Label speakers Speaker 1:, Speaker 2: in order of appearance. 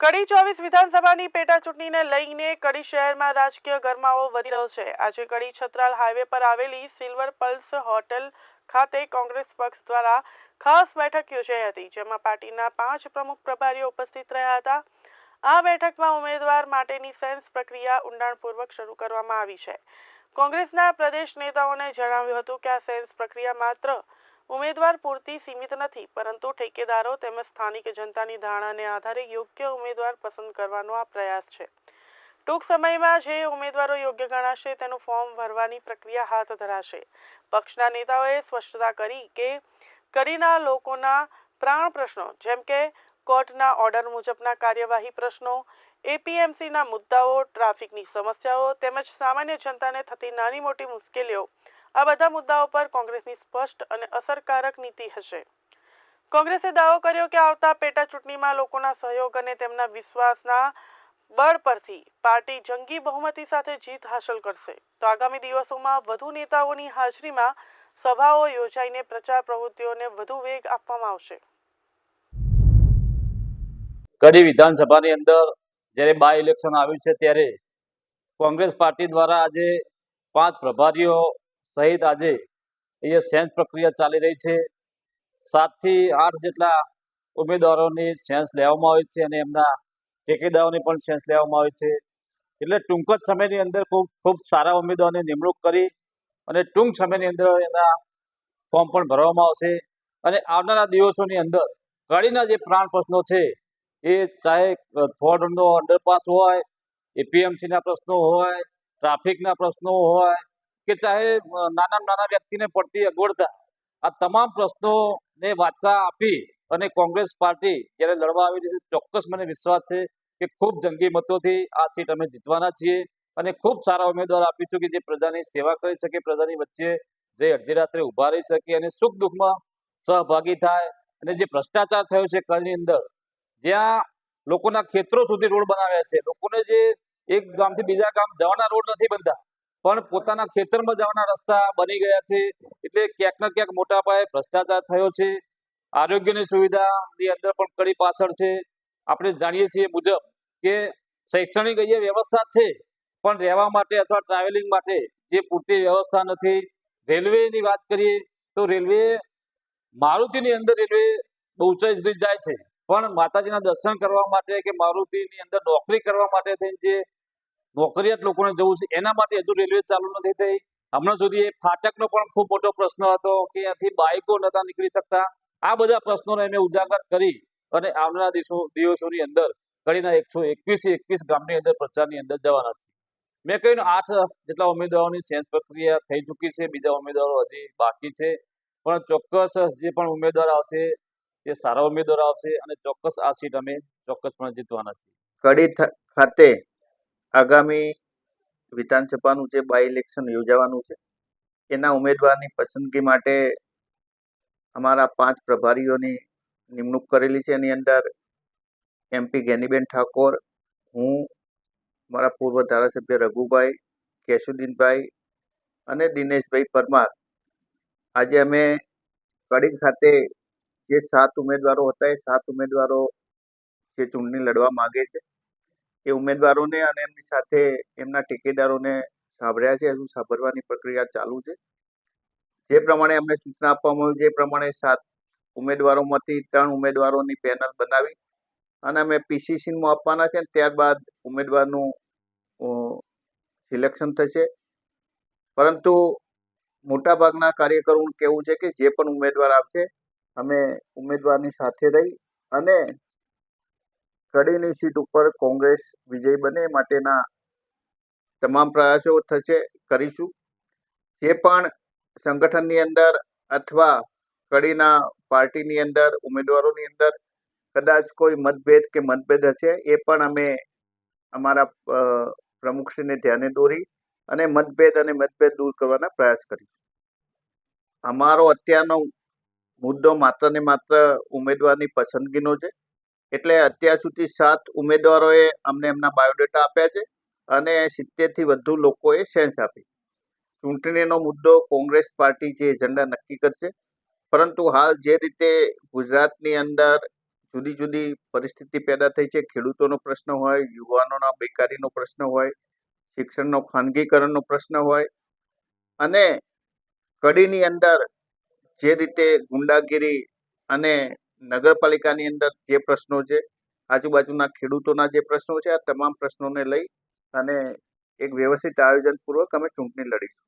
Speaker 1: કડી ચોવીસ વિધાનસભાની પેટા ચૂંટણીને લઈને કડી શહેરમાં રાજકીય ગરમાવો વધી રહ્યો છે. આજે કડી છત્રાલ હાઈવે પર આવેલી સિલ્વર પલ્સ હોટેલ ખાતે કોંગ્રેસ પક્ષ દ્વારા ખાસ બેઠક યોજાઈ હતી, જેમાં પાર્ટીના પાંચ પ્રમુખ પ્રભારીઓ ઉપસ્થિત રહ્યા હતા. આ બેઠકમાં ઉમેદવાર માટેની સેન્સ પ્રક્રિયા ઊંડાણપૂર્વક શરૂ કરવામાં આવી છે. કોંગ્રેસના પ્રદેશ નેતાઓને જણાવ્યું હતું કે આ સેન્સ પ્રક્રિયા માત્ર ઉમેદવાર પૂરતી સીમિત નથી, પરંતુ ઠેકેદારો તેમજ સ્થાનિક જનતાની ધારણાને આધારે યોગ્ય ઉમેદવાર પસંદ કરવાનો આ પ્રયાસ છે. ટૂંક સમયમાં જે ઉમેદવારો યોગ્ય ગણાશે તેનું ફોર્મ ભરવાની પ્રક્રિયા હાથ ધરાશે. પક્ષના નેતાઓએ સ્પષ્ટતા કરી કે, કરીના લોકોના પ્રાણ પ્રશ્નો, જેમ કે કોર્ટના ઓર્ડર મુજબના કાર્યવાહી પ્રશ્નો એપીએમસીના મુદ્દાઓ, ટ્રાફિકની સમસ્યાઓ તેમજ સામાન્ય જનતાને થતી નાની મોટી મુશ્કેલીઓ, આ બધા મુદ્દાઓ પર કોંગ્રેસની સ્પષ્ટ અને અસરકારક નીતિ હશે. કોંગ્રેસે દાવો કર્યો કે આવતા પેટા ચૂંટણીમાં લોકોના સહયોગ અને તેમના વિશ્વાસના બળ પરથી પાર્ટી જંગી બહુમતી સાથે જીત હાંસલ કરશે. તો આગામી દિવસોમાં વધુ નેતાઓની હાજરીમાં સભાઓ યોજાઈને પ્રચાર પ્રવૃત્તિઓને વધુ વેગ આપવામાં આવશે.
Speaker 2: કડી વિધાનસભાની અંદર જ્યારે બાય ઇલેક્શન આવ્યું છે ત્યારે કોંગ્રેસ પાર્ટી દ્વારા આજે પાંચ પ્રભારીઓ સહિત આજે એ સેન્સ પ્રક્રિયા ચાલી રહી છે. સાતથી આઠ જેટલા ઉમેદવારોની સેન્સ લેવામાં આવે છે અને એમના ટેકેદારોની પણ સેન્સ લેવામાં આવે છે. એટલે ટૂંક જ સમયની અંદર ખૂબ ખૂબ સારા ઉમેદવારોની નિમણૂક કરી અને ટૂંક સમયની અંદર એના ફોર્મ પણ ભરવામાં આવશે. અને આવનારા દિવસોની અંદર કડીના જે પ્રાણ પ્રશ્નો છે એ ચાહે થોડનો અંડરપાસ હોય એપીએમસીના પ્રશ્નો હોય ટ્રાફિકના પ્રશ્નો હોય, કે ચાહે નાના નાના વ્યક્તિને પડતી અગવડતા, આ તમામ પ્રશ્નોને વાચા આપી અને કોંગ્રેસ પાર્ટી જ્યારે લડવા આવી રહી છે, ચોક્કસ મને વિશ્વાસ છે કે ખૂબ જંગી મતોથી આ સીટ અમે જીતવાના છીએ અને ખૂબ સારા ઉમેદવાર આપીશું કે જે પ્રજાની સેવા કરી શકે, પ્રજાની વચ્ચે જે અડધી રાત્રે ઊભા રહી શકે અને સુખ દુઃખમાં સહભાગી થાય અને જે ભ્રષ્ટાચાર થયો છે કળની અંદર જ્યાં લોકોના ખેતરો સુધી રોડ બનાવ્યા છે. લોકોને જે એક ગામથી બીજા ગામ જવાના રોડ નથી બનતા, પણ પોતાના ખેતરમાં જવાના રસ્તા બની ગયા છે. એટલે ક્યાંક ને ક્યાંક મોટા પાયે ભ્રષ્ટાચાર થયો છે. આરોગ્યની સુવિધાની અંદર પણ કડી પાછળ છે. આપણે જાણીએ છીએ મુજબ કે શૈક્ષણિક અહીંયા વ્યવસ્થા છે, પણ રહેવા માટે અથવા ટ્રાવેલિંગ માટે જે પૂરતી વ્યવસ્થા નથી. રેલવેની વાત કરીએ તો રેલવે મારુતિની અંદર રેલવે બહુ સુધી જાય છે. પણ માતાજીના દર્શન કરવા માટે કે મારુતિની અંદર નોકરી કરવા માટે થઈને જે નોકરિયાત લોકોને જવું છે, એના માટે હજુ રેલવે ચાલુ નથી થઈ. હમણાં સુધી એ ફાટકનો પણ ખૂબ મોટો પ્રશ્ન હતો કે ત્યાંથી બાઇકો નતા નીકળી શકતા. આ બધા પ્રશ્નોને એમને ઉજાગર કરી અને આવનારા દિવસો, દિવસોની અંદર કડીના એકસો એકવીસ એકવીસ ગામની અંદર પ્રચારની અંદર જવાના છે. મેં કહ્યું આઠ જેટલા ઉમેદવારોની સેન્સ પ્રક્રિયા થઈ ચૂકી છે, બીજા ઉમેદવારો હજી બાકી છે. પણ ચોક્કસ જે પણ ઉમેદવાર આવશે એ સારા ઉમેદવાર આવશે અને ચોક્કસ આ સીટ અમે ચોક્કસપણે જીતવાના છીએ.
Speaker 3: કડી ખાતે આગામી વિધાનસભાનું જે બાય ઇલેક્શન યોજાવાનું છે, એના ઉમેદવારની પસંદગી માટે અમારા પાંચ પ્રભારીઓની નિમણૂક કરેલી છે. એની અંદર એમપી ગેનીબેન ઠાકોર, હું, મારા પૂર્વ ધારાસભ્ય રઘુભાઈ, કેશુદીનભાઈ અને દિનેશભાઈ પરમાર. આજે અમે કડી ખાતે જે સાત ઉમેદવારો હતા એ સાત ઉમેદવારો જે ચૂંટણી લડવા માગે છે. એ ઉમેદવારોને અને એમની સાથે એમના ટેકેદારોને સાંભળ્યા છે. હજુ સાંભળવાની પ્રક્રિયા ચાલુ છે. જે પ્રમાણે અમને સૂચના આપવામાં આવી એ પ્રમાણે સાત ઉમેદવારોમાંથી ત્રણ ઉમેદવારોની પેનલ બનાવી અને અમે પીસીસીમાં આપવાના છે ત્યારબાદ ઉમેદવારનું સિલેક્શન થશે. પરંતુ મોટાભાગના કાર્યકરોનું કહેવું છે કે જે પણ ઉમેદવાર આવશે અમે ઉમેદવારની સાથે રહી અને કડીની સીટ ઉપર કોંગ્રેસ વિજય બને માટેના તમામ પ્રયાસો થશે, કરીશું. જે પણ સંગઠનની અંદર અથવા કડીના પાર્ટીની અંદર, ઉમેદવારોની અંદર કદાચ કોઈ મતભેદ કે મતભેદ હશે, એ પણ અમે અમારા પ્રમુખશ્રીને ધ્યાને દોરી અને મતભેદ અને મતભેદ દૂર કરવાના પ્રયાસ કરીશું. અમારો અત્યારનો મુદ્દો માત્ર ને માત્ર ઉમેદવારની પસંદગીનો છે. એટલે અત્યાર સુધી સાત ઉમેદવારોએ અમને એમના બાયોડેટા આપ્યા છે અને સિત્તેરથી વધુ લોકોએ સેન્સ આપી. ચૂંટણીનો મુદ્દો કોંગ્રેસ પાર્ટી જે એજન્ડા નક્કી કરશે. પરંતુ હાલ જે રીતે ગુજરાતની અંદર જુદી જુદી પરિસ્થિતિ પેદા થઈ છે, ખેડૂતોનો પ્રશ્ન હોય, યુવાનોના બેકારીનો પ્રશ્ન હોય, શિક્ષણનો ખાનગીકરણનો પ્રશ્ન હોય અને કડીની અંદર જે રીતે ગુંડાગીરી અને નગરપાલિકાની અંદર જે પ્રશ્નો છે, આજુબાજુના ખેડૂતોના જે પ્રશ્નો છે, આ તમામ પ્રશ્નોને લઈ અને એક વ્યવસ્થિત આયોજનપૂર્વક અમે ચૂંટણી લડીશું.